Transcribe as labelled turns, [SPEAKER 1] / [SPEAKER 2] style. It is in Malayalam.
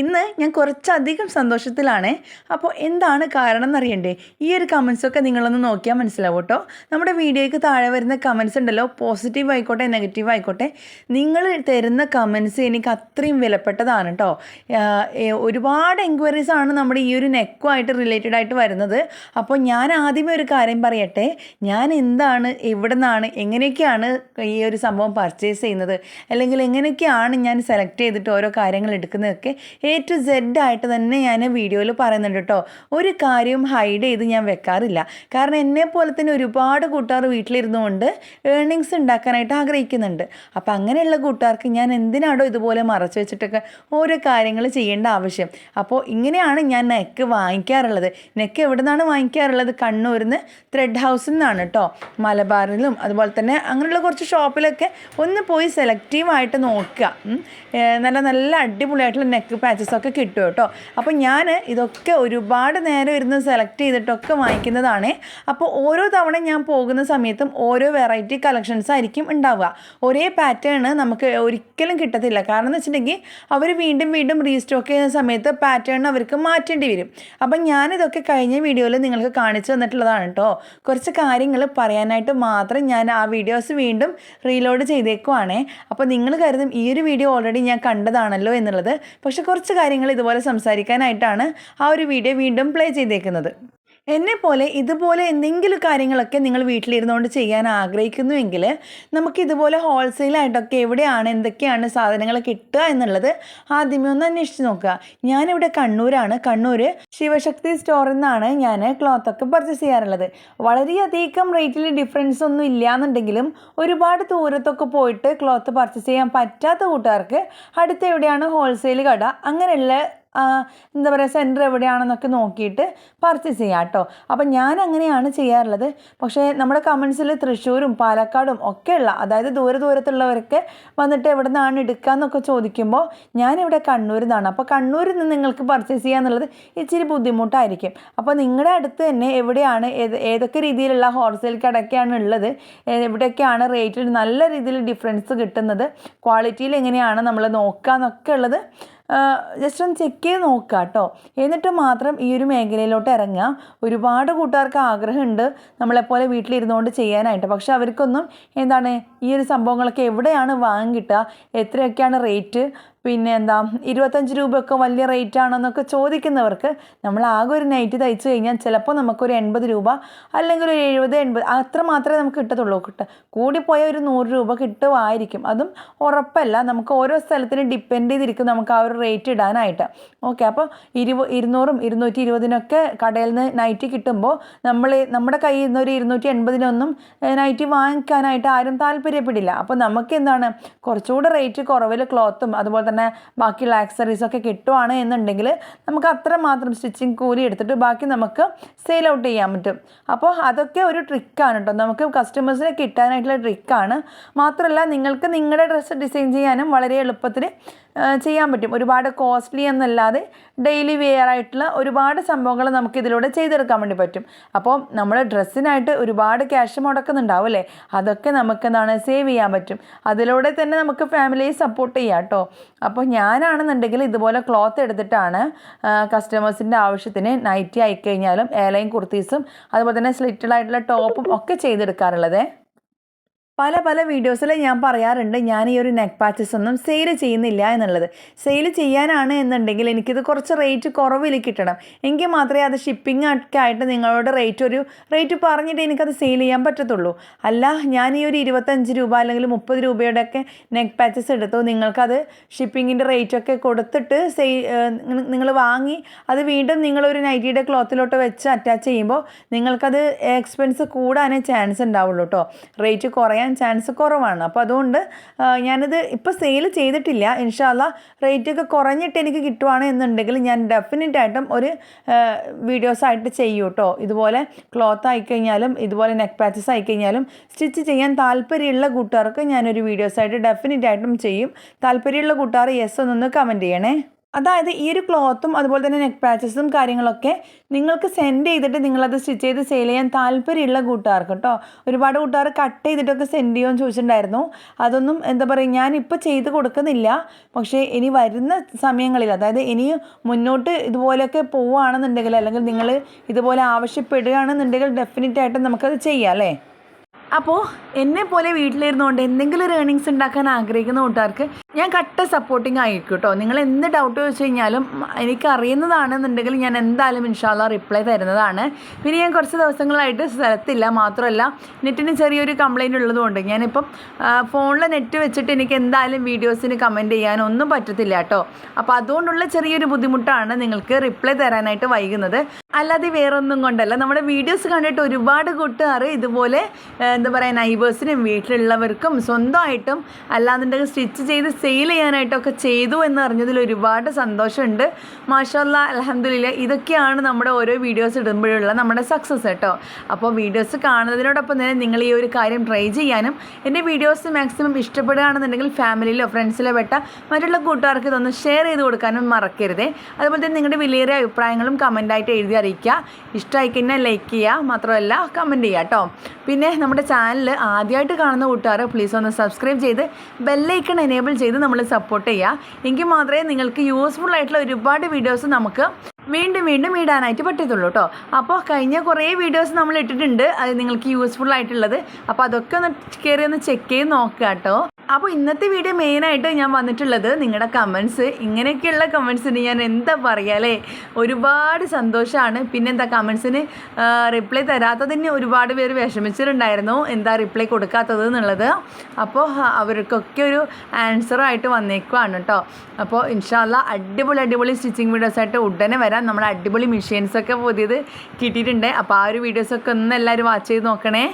[SPEAKER 1] ഇന്ന് ഞാൻ കുറച്ചധികം സന്തോഷത്തിലാണ്. അപ്പോൾ എന്താണ് കാരണം എന്നറിയണ്ടേ ഈ ഒരു കമൻസൊക്കെ നിങ്ങളൊന്ന് നോക്കിയാൽ മനസ്സിലാവും കേട്ടോ. നമ്മുടെ വീഡിയോയ്ക്ക് താഴെ വരുന്ന കമൻസ് ഉണ്ടല്ലോ. പോസിറ്റീവ് ആയിക്കോട്ടെ നെഗറ്റീവ് ആയിക്കോട്ടെ. നിങ്ങൾ തരുന്ന കമൻസ് എനിക്ക് അത്രയും വിലപ്പെട്ടതാണ് കേട്ടോ. ഒരുപാട് എൻക്വയറീസ് ആണ് നമ്മുടെ ഈ ഒരു നെക്കുമായിട്ട് റിലേറ്റഡ് ആയിട്ട് വരുന്നത്. അപ്പോൾ ഞാൻ ആദ്യമേ ഒരു കാര്യം പറയട്ടെ. ഞാൻ എന്താണ് എവിടെ നിന്നാണ് എങ്ങനെയൊക്കെയാണ് ഈ ഒരു സംഭവം പർച്ചേസ് ചെയ്യുന്നത്? അല്ലെങ്കിൽ എങ്ങനെയൊക്കെയാണ് ഞാൻ സെലക്ട് ചെയ്തിട്ട് ഓരോ കാര്യങ്ങൾ എടുക്കുന്നതൊക്കെ എ ടു സെഡ് ആയിട്ട് തന്നെ ഞാൻ വീഡിയോയിൽ പറയുന്നുണ്ട് കേട്ടോ ഒരു കാര്യവും ഹൈഡ് ചെയ്ത് ഞാൻ വെക്കാറില്ല. കാരണം എന്നെ പോലെ തന്നെ ഒരുപാട് കൂട്ടുകാർ വീട്ടിലിരുന്നുകൊണ്ട് ഏർണിങ്സ് ഉണ്ടാക്കാനായിട്ട് ആഗ്രഹിക്കുന്നുണ്ട്. അപ്പോൾ അങ്ങനെയുള്ള കൂട്ടുകാർക്ക് ഞാൻ എന്തിനാണോ ഇതുപോലെ മറച്ചു വെച്ചിട്ടൊക്കെ ഓരോ കാര്യങ്ങൾ ചെയ്യേണ്ട ആവശ്യം. അപ്പോൾ ഇങ്ങനെയാണ് ഞാൻ നെക്ക് വാങ്ങിക്കാറുള്ളത്. നെക്ക് എവിടെ നിന്നാണ് വാങ്ങിക്കാറുള്ളത്? കണ്ണൂരിൽ നിന്ന് ത്രെഡ് ഹൗസിൽ നിന്നാണ് കേട്ടോ മലബാറിലും അതുപോലെ തന്നെ അങ്ങനെയുള്ള കുറച്ച് ഷോപ്പിലൊക്കെ ഒന്ന് പോയി സെലക്റ്റീവായിട്ട് നോക്കുക. നല്ല നല്ല അടിപൊളിയായിട്ടുള്ള നെക്ക് പാച്ചസ് ഒക്കെ കിട്ടും കേട്ടോ. അപ്പോൾ ഞാൻ ഇതൊക്കെ ഒരുപാട് നേരം ഇരുന്ന് സെലക്ട് ചെയ്തിട്ടൊക്കെ വാങ്ങിക്കുന്നതാണ്. അപ്പോൾ ഓരോ തവണ ഞാൻ പോകുന്ന സമയത്തും ഓരോ വെറൈറ്റി കളക്ഷൻസ് ആയിരിക്കും ഉണ്ടാവുക. ഒരേ പാറ്റേൺ നമുക്ക് ഒരിക്കലും കിട്ടത്തില്ല. കാരണം എന്ന് വെച്ചിട്ടുണ്ടെങ്കിൽ അവർ വീണ്ടും വീണ്ടും റീസ്റ്റോക്ക് ചെയ്യുന്ന സമയത്ത് പാറ്റേൺ അവർക്ക് മാറ്റേണ്ടി വരും. അപ്പം ഞാനിതൊക്കെ കഴിഞ്ഞ വീഡിയോയിൽ നിങ്ങൾക്ക് കാണിച്ചു തന്നിട്ടുള്ളതാണ് കേട്ടോ. കുറച്ച് കാര്യങ്ങൾ പറയാനായിട്ട് മാത്രം ഞാൻ ആ വീഡിയോസ് വീണ്ടും റീലോഡ് ചെയ്തേക്കുവാണേ. അപ്പോൾ നിങ്ങൾ കരുതും ഈ ഒരു വീഡിയോ ഓൾറെഡി ഞാൻ കണ്ടതാണല്ലോ എന്നുള്ളത്. പക്ഷെ കുറച്ച് കാര്യങ്ങൾ ഇതുപോലെ സംസാരിക്കാനായിട്ടാണ് ആ ഒരു വീഡിയോ വീണ്ടും പ്ലേ ചെയ്തേക്കുന്നത്. എന്നെ പോലെ ഇതുപോലെ എന്തെങ്കിലും കാര്യങ്ങളൊക്കെ നിങ്ങൾ വീട്ടിലിരുന്നുകൊണ്ട് ചെയ്യാൻ ആഗ്രഹിക്കുന്നുവെങ്കിൽ നമുക്ക് ഇതുപോലെ ഹോൾസെയിലായിട്ടൊക്കെ എവിടെയാണ് എന്തൊക്കെയാണ് സാധനങ്ങൾ കിട്ടുക എന്നുള്ളത് ആദ്യമേ ഒന്ന് അന്വേഷിച്ച് നോക്കുക. ഞാനിവിടെ കണ്ണൂരാണ്. കണ്ണൂർ ശിവശക്തി സ്റ്റോറിൽ നിന്നാണ് ഞാൻ ക്ലോത്തൊക്കെ പർച്ചേസ് ചെയ്യാറുള്ളത്. വളരെയധികം റേറ്റിൽ ഡിഫറൻസ് ഒന്നും ഇല്ല എന്നുണ്ടെങ്കിലും ഒരുപാട് ദൂരത്തൊക്കെ പോയിട്ട് ക്ലോത്ത് പർച്ചേസ് ചെയ്യാൻ പറ്റാത്ത കൂട്ടുകാർക്ക് അടുത്ത് എവിടെയാണ് ഹോൾസെയിൽ കട? അങ്ങനെയുള്ള എന്താ പറയുക സെന്റർ എവിടെയാണെന്നൊക്കെ നോക്കിയിട്ട് പർച്ചേസ് ചെയ്യാം കേട്ടോ. അപ്പം ഞാൻ അങ്ങനെയാണ് ചെയ്യാറുള്ളത്. പക്ഷേ നമ്മുടെ കമൻസിൽ തൃശ്ശൂരും പാലക്കാടും ഒക്കെയുള്ള അതായത് ദൂരെ ദൂരത്തുള്ളവരൊക്കെ വന്നിട്ട് എവിടെ നിന്നാണ് എടുക്കുക എന്നൊക്കെ ചോദിക്കുമ്പോൾ ഞാനിവിടെ കണ്ണൂരിൽ നിന്നാണ് അപ്പോൾ കണ്ണൂരിൽ നിന്ന് നിങ്ങൾക്ക് പർച്ചേസ് ചെയ്യുക എന്നുള്ളത് ഇച്ചിരി ബുദ്ധിമുട്ടായിരിക്കും. അപ്പോൾ നിങ്ങളുടെ അടുത്ത് തന്നെ എവിടെയാണ് ഏത് ഏതൊക്കെ രീതിയിലുള്ള ഹോൾസെയിൽ കടയൊക്കെയാണ് ഉള്ളത് എവിടെയൊക്കെയാണ് റേറ്റിൽ നല്ല രീതിയിൽ ഡിഫറൻസ് കിട്ടുന്നത് ക്വാളിറ്റിയിൽ എങ്ങനെയാണ് നമ്മൾ നോക്കുക എന്നൊക്കെ ഉള്ളത് ജസ്റ്റ് ഒന്ന് ചെക്ക് ചെയ്ത് നോക്കുക കേട്ടോ എന്നിട്ട് മാത്രം ഈ ഒരു മേഖലയിലോട്ട് ഇറങ്ങുക ഒരുപാട് കൂട്ടുകാർക്ക് ആഗ്രഹമുണ്ട് നമ്മളെപ്പോലെ വീട്ടിലിരുന്നുകൊണ്ട് ചെയ്യാനായിട്ട്. പക്ഷെ അവർക്കൊന്നും എന്താണ് ഈ ഒരു സംഭവങ്ങളൊക്കെ എവിടെയാണ് വാങ്ങി കിട്ടുക എത്രയൊക്കെയാണ് റേറ്റ്? പിന്നെ എന്താ ഇരുപത്തഞ്ച് രൂപയൊക്കെ വലിയ റേറ്റ് ആണെന്നൊക്കെ ചോദിക്കുന്നവർക്ക് നമ്മൾ ആകെ ഒരു നൈറ്റ് തയ്ച്ചു കഴിഞ്ഞാൽ ചിലപ്പോൾ നമുക്കൊരു എൺപത് രൂപ അല്ലെങ്കിൽ ഒരു എഴുപത് എൺപത് അത്ര മാത്രമേ നമുക്ക് കിട്ടത്തുള്ളൂ. കിട്ടുക കൂടിപ്പോയ ഒരു നൂറ് രൂപ കിട്ടുമായിരിക്കും. അതും ഉറപ്പല്ല. നമുക്ക് ഓരോ സ്ഥലത്തിനും ഡിപ്പെൻഡ് ചെയ്തിരിക്കും നമുക്ക് ആ ഒരു റേറ്റ് ഇടാനായിട്ട്. ഓക്കെ അപ്പോൾ ഇരുപ ഇരുന്നൂറും ഇരുന്നൂറ്റി ഇരുപതിനൊക്കെ കടയിൽ നിന്ന് നൈറ്റ് കിട്ടുമ്പോൾ നമ്മൾ നമ്മുടെ കയ്യിൽ നിന്ന് ഒരു ഇരുന്നൂറ്റി എൺപതിനൊന്നും നൈറ്റ് വാങ്ങിക്കാനായിട്ട് ആരും താല്പര്യപ്പെടില്ല. അപ്പോൾ നമുക്ക് എന്താണ് കുറച്ചുകൂടെ റേറ്റ് കുറവിൽ ക്ലോത്തും അതുപോലെ തന്നെ ബാക്കിയുള്ള ആക്സറീസ് ഒക്കെ കിട്ടുവാണ് എന്നുണ്ടെങ്കിൽ നമുക്ക് അത്ര മാത്രം സ്റ്റിച്ചിങ് കൂലി എടുത്തിട്ട് ബാക്കി നമുക്ക് സെയിൽ ഔട്ട് ചെയ്യാൻ പറ്റും. അപ്പോൾ അതൊക്കെ ഒരു ട്രിക്കാണ് കേട്ടോ നമുക്ക് കസ്റ്റമേഴ്സിനെ കിട്ടാനായിട്ടുള്ള ട്രിക്കാണ് മാത്രമല്ല നിങ്ങൾക്ക് നിങ്ങളുടെ ഡ്രസ്സ് ഡിസൈൻ ചെയ്യാനും വളരെ എളുപ്പത്തിൽ ചെയ്യാൻ പറ്റും. ഒരുപാട് കോസ്റ്റ്ലി എന്നല്ലാതെ ഡെയിലി വെയർ ആയിട്ടുള്ള ഒരുപാട് സംഭവങ്ങൾ നമുക്ക് ഇതിലൂടെ ചെയ്തെടുക്കാൻ വേണ്ടി പറ്റും. അപ്പോൾ നമ്മൾ ഡ്രസ്സിനായിട്ട് ഒരുപാട് ക്യാഷ് മുടക്കുന്നുണ്ടാവും അല്ലേ? അതൊക്കെ നമുക്ക് എന്താണ് സേവ് ചെയ്യാൻ പറ്റും. അതിലൂടെ തന്നെ നമുക്ക് ഫാമിലിയെ സപ്പോർട്ട് ചെയ്യാം കേട്ടോ അപ്പോൾ ഞാനാണെന്നുണ്ടെങ്കിൽ ഇതുപോലെ ക്ലോത്ത് എടുത്തിട്ടാണ് കസ്റ്റമേഴ്സിന്റെ ആവശ്യത്തിന് നൈറ്റി ആയിക്കഴിഞ്ഞാലും എയർലൈൻ കുർത്തീസും അതുപോലെ തന്നെ സ്ലിറ്റഡ് ആയിട്ടുള്ള ടോപ്പും ഒക്കെ ചെയ്തെടുക്കാറുള്ളത്. പല പല വീഡിയോസിൽ ഞാൻ പറയാറുണ്ട് ഞാൻ ഈ ഒരു നെക്ക് പാച്ചസ് ഒന്നും സെയിൽ ചെയ്യുന്നില്ല എന്നുള്ളത്. സെയിൽ ചെയ്യാനാണ് എന്നുണ്ടെങ്കിൽ എനിക്കിത് കുറച്ച് റേറ്റ് കുറവിൽ കിട്ടണം. എങ്കിൽ മാത്രമേ അത് ഷിപ്പിംഗ് ഒക്കെ ആയിട്ട് നിങ്ങളോട് റേറ്റ് ഒരു റേറ്റ് പറഞ്ഞിട്ട് എനിക്കത് സെയിൽ ചെയ്യാൻ പറ്റത്തുള്ളൂ. അല്ല ഞാൻ ഈ ഒരു ഇരുപത്തഞ്ച് രൂപ അല്ലെങ്കിൽ മുപ്പത് രൂപയുടെ ഒക്കെ നെക്ക് പാച്ചസ് എടുത്തു നിങ്ങൾക്കത് ഷിപ്പിങ്ങിന്റെ റേറ്റൊക്കെ കൊടുത്തിട്ട് സെയിൽ നിങ്ങൾ വാങ്ങി അത് വീണ്ടും നിങ്ങളൊരു നൈറ്റിയുടെ ക്ലോത്തിലോട്ട് വെച്ച് അറ്റാച്ച് ചെയ്യുമ്പോൾ നിങ്ങൾക്കത് എക്സ്പെൻസ് കൂടാനേ ചാൻസ് ഉണ്ടാവുള്ളൂ കേട്ടോ റേറ്റ് കുറയാൻ വരാൻ ചാൻസ് കുറവാണ്. അപ്പോൾ അതുകൊണ്ട് ഞാനിത് ഇപ്പോൾ സെയിൽ ചെയ്തിട്ടില്ല. ഇൻഷാല്ല റേറ്റൊക്കെ കുറഞ്ഞിട്ട് എനിക്ക് കിട്ടുവാണെന്നുണ്ടെങ്കിൽ ഞാൻ ഡെഫിനറ്റ് ആയിട്ടും ഒരു വീഡിയോസ് ആയിട്ട് ചെയ്യും കേട്ടോ ഇതുപോലെ ക്ലോത്ത് ആയിക്കഴിഞ്ഞാലും ഇതുപോലെ നെക്ക് പാച്ചസ് ആയിക്കഴിഞ്ഞാലും സ്റ്റിച്ച് ചെയ്യാൻ താല്പര്യമുള്ള കൂട്ടുകാർക്ക് ഞാനൊരു വീഡിയോസ് ആയിട്ട് ഡെഫിനറ്റ് ആയിട്ടും ചെയ്യും. താല്പര്യമുള്ള കൂട്ടുകാർ യെസ് ഒന്നൊന്ന് കമന്റ് ചെയ്യണേ. അതായത് ഈ ഒരു ക്ലോത്തും അതുപോലെ തന്നെ നെക്ക് പാച്ചസും കാര്യങ്ങളൊക്കെ നിങ്ങൾക്ക് സെൻഡ് ചെയ്തിട്ട് നിങ്ങളത് സ്റ്റിച്ച് ചെയ്ത് സെയിൽ ചെയ്യാൻ താല്പര്യമുള്ള കൂട്ടുകാർക്ക് കേട്ടോ ഒരുപാട് കൂട്ടുകാർ കട്ട് ചെയ്തിട്ടൊക്കെ സെൻഡ് ചെയ്യുമെന്ന് ചോദിച്ചിട്ടുണ്ടായിരുന്നു. അതൊന്നും എന്താ പറയുക ഞാൻ ഇപ്പോൾ ചെയ്ത് കൊടുക്കുന്നില്ല. പക്ഷേ ഇനി വരുന്ന സമയങ്ങളിൽ അതായത് ഇനി മുന്നോട്ട് ഇതുപോലെയൊക്കെ പോവുകയാണെന്നുണ്ടെങ്കിൽ അല്ലെങ്കിൽ നിങ്ങൾ ഇതുപോലെ ആവശ്യപ്പെടുകയാണെന്നുണ്ടെങ്കിൽ ഡെഫിനറ്റായിട്ടും നമുക്കത് ചെയ്യാം അല്ലേ? അപ്പോൾ എന്നെ പോലെ വീട്ടിലിരുന്നുകൊണ്ട് എന്തെങ്കിലും ഒരു ഏണിങ്സ് ഉണ്ടാക്കാൻ ആഗ്രഹിക്കുന്ന കൂട്ടുകാർക്ക് ഞാൻ കട്ട സപ്പോർട്ടിങ് ആയിരിക്കും കേട്ടോ. നിങ്ങൾ എന്ത് ഡൗട്ട് വെച്ച് കഴിഞ്ഞാലും എനിക്ക് അറിയുന്നതാണെന്നുണ്ടെങ്കിൽ ഞാൻ എന്തായാലും ഇൻഷാല്ല റിപ്ലൈ തരുന്നതാണ്. പിന്നെ ഞാൻ കുറച്ച് ദിവസങ്ങളായിട്ട് സ്ഥലത്തില്ല മാത്രമല്ല നെറ്റിന് ചെറിയൊരു കംപ്ലൈന്റ് ഉള്ളതുകൊണ്ട് ഞാനിപ്പം ഫോണിൽ നെറ്റ് വെച്ചിട്ട് എനിക്ക് എന്തായാലും വീഡിയോസിന് കമന്റ് ചെയ്യാനൊന്നും പറ്റത്തില്ല കേട്ടോ. അപ്പോൾ അതുകൊണ്ടുള്ള ചെറിയൊരു ബുദ്ധിമുട്ടാണ് നിങ്ങൾക്ക് റിപ്ലൈ തരാനായിട്ട് വൈകുന്നത്. അല്ലാതെ വേറൊന്നും കൊണ്ടല്ല. നമ്മുടെ വീഡിയോസ് കണ്ടിട്ട് ഒരുപാട് കൂട്ടുകാർ ഇതുപോലെ എന്താ പറയുക നൈബേഴ്സിനും വീട്ടിലുള്ളവർക്കും സ്വന്തമായിട്ടും അല്ലാന്നുണ്ടെങ്കിൽ സ്റ്റിച്ച് ചെയ്ത് സെയിൽ ചെയ്യാനായിട്ടൊക്കെ ചെയ്തു എന്ന് അറിഞ്ഞതിൽ ഒരുപാട് സന്തോഷമുണ്ട്. മാഷല്ല അലഹമില്ല ഇതൊക്കെയാണ് നമ്മുടെ ഓരോ വീഡിയോസ് ഇടുമ്പോഴുള്ള നമ്മുടെ സക്സസ് കേട്ടോ. അപ്പോൾ വീഡിയോസ് കാണുന്നതിനോടൊപ്പം തന്നെ നിങ്ങൾ ഈ ഒരു കാര്യം ട്രൈ ചെയ്യാനും എന്റെ വീഡിയോസ് മാക്സിമം ഇഷ്ടപ്പെടുകയാണെന്നുണ്ടെങ്കിൽ ഫാമിലിയിലോ ഫ്രണ്ട്സിലോ പെട്ട മറ്റുള്ള കൂട്ടുകാർക്ക് ഇതൊന്ന് ഷെയർ ചെയ്ത് കൊടുക്കാനും മറക്കരുതേ. അതുപോലെ തന്നെ നിങ്ങളുടെ വിലയേറിയ അഭിപ്രായങ്ങളും കമന്റായിട്ട് എഴുതി അറിയിക്കുക. ഇഷ്ടമായി കഴിഞ്ഞാൽ ലൈക്ക് ചെയ്യുക മാത്രമല്ല കമന്റ് ചെയ്യുക കേട്ടോ. പിന്നെ നമ്മുടെ ചാനൽ ആദ്യമായിട്ട് കാണുന്ന കൂട്ടുകാർ പ്ലീസ് ഒന്ന് സബ്സ്ക്രൈബ് ചെയ്ത് ബെല്ലൈക്കൺ എനേബിൾ ചെയ്ത് നമ്മൾ സപ്പോർട്ട് ചെയ്യുക എങ്കിൽ മാത്രമേ നിങ്ങൾക്ക് യൂസ്ഫുൾ ആയിട്ടുള്ള ഒരുപാട് വീഡിയോസ് നമുക്ക് വീണ്ടും വീണ്ടും ഇടാനായിട്ട് പറ്റത്തുള്ളൂ കേട്ടോ അപ്പോൾ കഴിഞ്ഞ കുറേ വീഡിയോസ് നമ്മൾ ഇട്ടിട്ടുണ്ട്. അത് നിങ്ങൾക്ക് യൂസ്ഫുൾ ആയിട്ടുള്ളത്. അപ്പോൾ അതൊക്കെ ഒന്ന് കയറി ഒന്ന് ചെക്ക് ചെയ്ത് നോക്കുക കേട്ടോ അപ്പോൾ ഇന്നത്തെ വീഡിയോ മെയിനായിട്ട് ഞാൻ വന്നിട്ടുള്ളത് നിങ്ങളുടെ കമൻസ് ഇങ്ങനെയൊക്കെയുള്ള കമൻസിന് ഞാൻ എന്താ പറയുക അല്ലേ? ഒരുപാട് സന്തോഷമാണ് പിന്നെ എന്താ കമൻസിന് റിപ്ലൈ തരാത്തതിന് ഒരുപാട് പേര് വിഷമിച്ചിട്ടുണ്ടായിരുന്നു. എന്താ റിപ്ലൈ കൊടുക്കാത്തത് എന്നുള്ളത്. അപ്പോൾ അവർക്കൊക്കെ ഒരു ആൻസറായിട്ട് വന്നേക്കുവാണ് കേട്ടോ. അപ്പോൾ ഇൻഷാല്ല അടിപൊളി അടിപൊളി സ്റ്റിച്ചിങ് വീഡിയോസായിട്ട് ഉടനെ വരാം. നമ്മൾ അടിപൊളി മെഷീൻസൊക്കെ പുതിയത് കിട്ടിയിട്ടുണ്ട്. അപ്പോൾ ആ ഒരു വീഡിയോസൊക്കെ ഒന്ന് എല്ലാവരും വാച്ച് ചെയ്ത് നോക്കണേ.